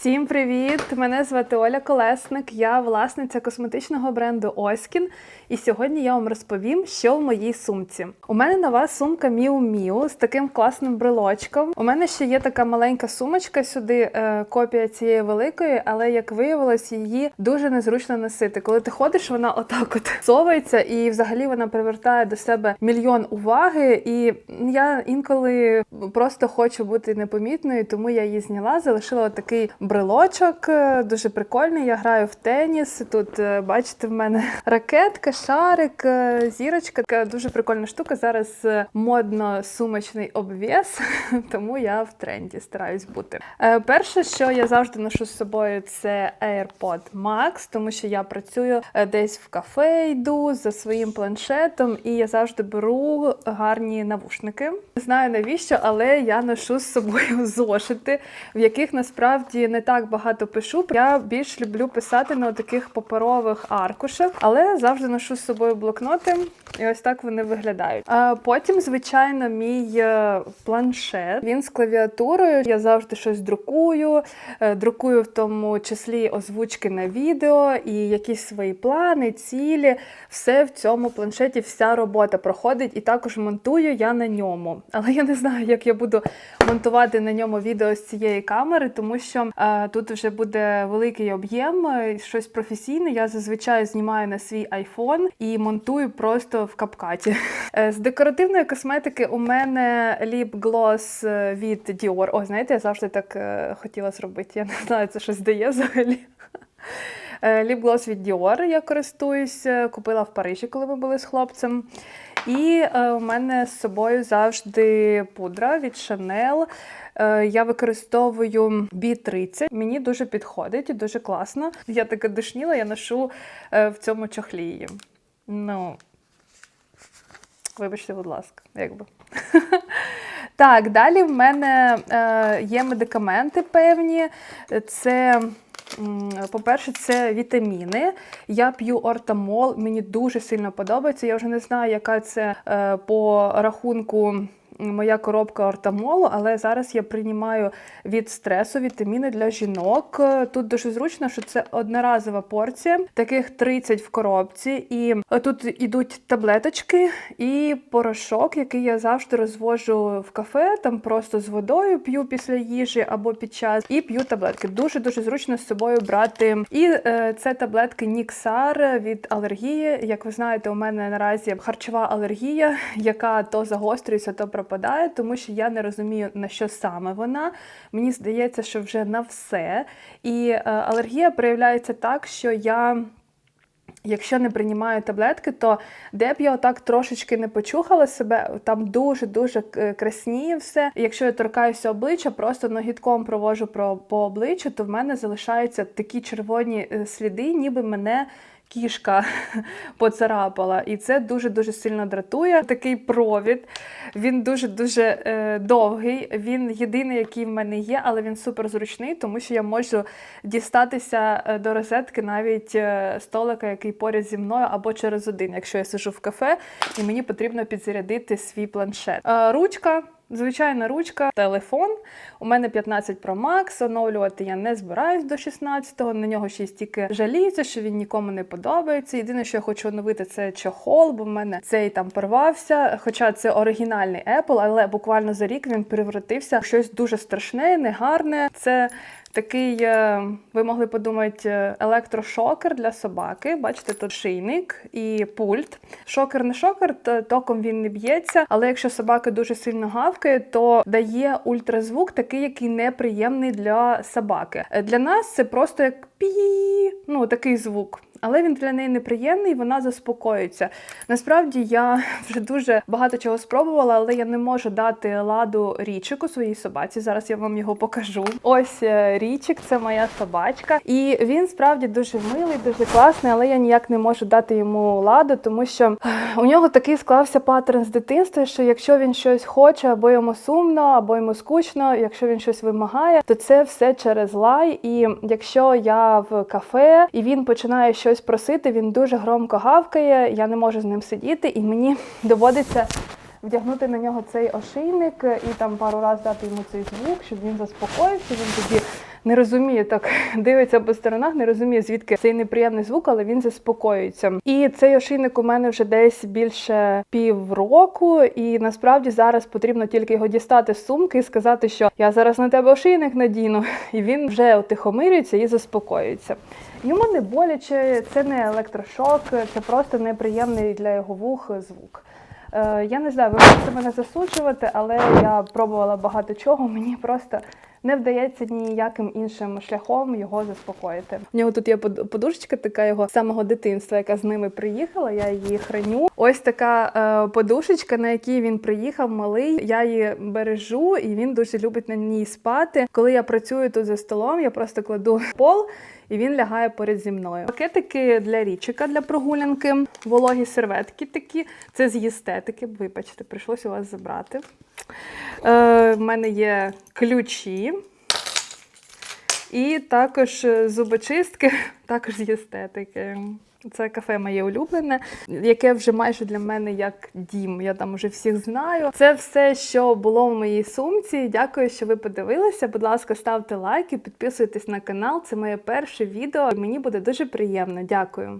Всім привіт! Мене звати Оля Колесник, я власниця косметичного бренду Оскін. І сьогодні я вам розповім, що в моїй сумці. У мене нова сумка Miu Miu з таким класним брелочком. У мене ще є така маленька сумочка сюди, е, копія цієї великої, але як виявилось, її дуже незручно носити. Коли ти ходиш, вона отак от совається, і взагалі вона привертає до себе мільйон уваги. І я інколи просто хочу бути непомітною, тому я її зняла, залишила такий брелочок, е, дуже прикольний. Я граю в теніс. Тут е, бачите, в мене ракетка, шарик, е, зірочка. Така дуже прикольна штука. Зараз модно сумочний обвес, тому я в тренді стараюсь бути. Перше, що я завжди ношу з собою, це AirPod Max, тому що я працюю десь в кафе, йду за своїм планшетом, і я завжди беру гарні навушники. Не знаю навіщо, але я ношу з собою зошити, в яких насправді не так багато пишу. Я більш люблю писати на таких паперових аркушах, але завжди ношу з собою блокноти, і ось так вони виглядають. А потім, звичайно, мій е, планшет. Він з клавіатурою. Я завжди щось друкую, е, друкую в тому числі озвучки на відео і якісь свої плани, цілі. Все в цьому планшеті, вся робота проходить, і також монтую я на ньому. Але я не знаю, як я буду монтувати на ньому відео з цієї камери, тому що е, тут вже буде великий об'єм, е, щось професійне. Я зазвичай знімаю на свій iPhone і монтую просто в капкаті. Е, з декоративної косметики у мене ліп глос від Dior. О, знаєте, я завжди так е, хотіла зробити. Я не знаю, це щось дає взагалі. Ліп-глос від Dior я користуюсь, е, купила в Парижі, коли ми були з хлопцем. І е, у мене з собою завжди пудра від Chanel. Е, я використовую B30. Мені дуже підходить і дуже класно. Я така душніла, я ношу е, в цьому чохлі її. Ну, вибачте, будь ласка, якби. Так, далі в мене е, є медикаменти певні. Це. По-перше, це вітаміни. Я п'ю ортамол, мені дуже сильно подобається. Я вже не знаю, яка це е, по рахунку моя коробка ортамолу, але зараз я приймаю від стресу вітаміни для жінок. Тут дуже зручно, що це одноразова порція, таких 30 в коробці. І тут ідуть таблеточки і порошок, який я завжди розвожу в кафе, там просто з водою п'ю після їжі або під час, і п'ю таблетки. Дуже дуже зручно з собою брати. І е, це таблетки Ніксар від алергії. Як ви знаєте, у мене наразі харчова алергія, яка то загострюється, то пропадає, тому що я не розумію на що саме вона. Мені здається, що вже на все. І е, алергія проявляється так, що я. Якщо не приймаю таблетки, то де б я отак трошечки не почухала себе, там дуже-дуже красніє все. Якщо я торкаюся обличчя, просто ногітком провожу по обличчю, то в мене залишаються такі червоні е, сліди, ніби мене кішка поцарапала. І це дуже-дуже сильно дратує. Такий провід. Він дуже-дуже е, довгий. Він єдиний, який в мене є, але він супер зручний, тому що я можу дістатися е, до розетки навіть е, столика, який поряд зі мною, або через один, якщо я сижу в кафе і мені потрібно підзарядити свій планшет. Е, ручка. Звичайна ручка, телефон. У мене 15 Pro Max, оновлювати я не збираюсь до 16-го. На нього ще стільки жаліються, що він нікому не подобається. Єдине, що я хочу оновити, це чохол, бо в мене цей там порвався. Хоча це оригінальний Apple, але буквально за рік він перевратився в щось дуже страшне, негарне. Це Такий, е, ви могли подумати, е, електрошокер для собаки. Бачите, тут шийник і пульт. Шокер не шокер, то током він не б'ється. Але якщо собака дуже сильно гавкає, то дає ультразвук, такий, який неприємний для собаки. Е, Для нас це просто як пі, ну такий звук. Але він для неї неприємний, вона заспокоюється. Насправді я вже дуже багато чого спробувала, але я не можу дати ладу річику своїй собаці. Зараз я вам його покажу. Ось річик, це моя собачка. І він справді дуже милий, дуже класний, але я ніяк не можу дати йому ладу, тому що у нього такий склався паттерн з дитинства, що якщо він щось хоче, або йому сумно, або йому скучно, якщо він щось вимагає, то це все через лай. І якщо я в кафе і він починає щось просити, він дуже громко гавкає, я не можу з ним сидіти, і мені доводиться вдягнути на нього цей ошийник і там пару разів дати йому цей звук, щоб він заспокоївся, він тоді не розуміє так, дивиться по сторонах, не розуміє, звідки цей неприємний звук, але він заспокоюється. І цей ошейник у мене вже десь більше півроку, і насправді зараз потрібно тільки його дістати з сумки і сказати, що я зараз на тебе ошейник надіну, і він вже отихомирюється і заспокоюється. Йому не боляче, це не електрошок, це просто неприємний для його вух звук. Е, я не знаю, ви можете мене засуджувати, але я пробувала багато чого. Мені просто не вдається ніяким іншим шляхом його заспокоїти. У нього тут є подушечка, така його самого дитинства, яка з ними приїхала. Я її храню. Ось така е, подушечка, на якій він приїхав малий. Я її бережу, і він дуже любить на ній спати. Коли я працюю тут за столом, я просто кладу пол. І він лягає поряд зі мною. Пакетики для річика для прогулянки, вологі серветки такі. Це з єстетики. Вибачте, прийшлося у вас забрати. Е, в мене є ключі. І також е, зубочистки, також з єстетики. Це кафе моє улюблене, яке вже майже для мене як дім. Я там вже всіх знаю. Це все, що було в моїй сумці. Дякую, що ви подивилися. Будь ласка, ставте лайки, підписуйтесь на канал. Це моє перше відео. Мені буде дуже приємно. Дякую.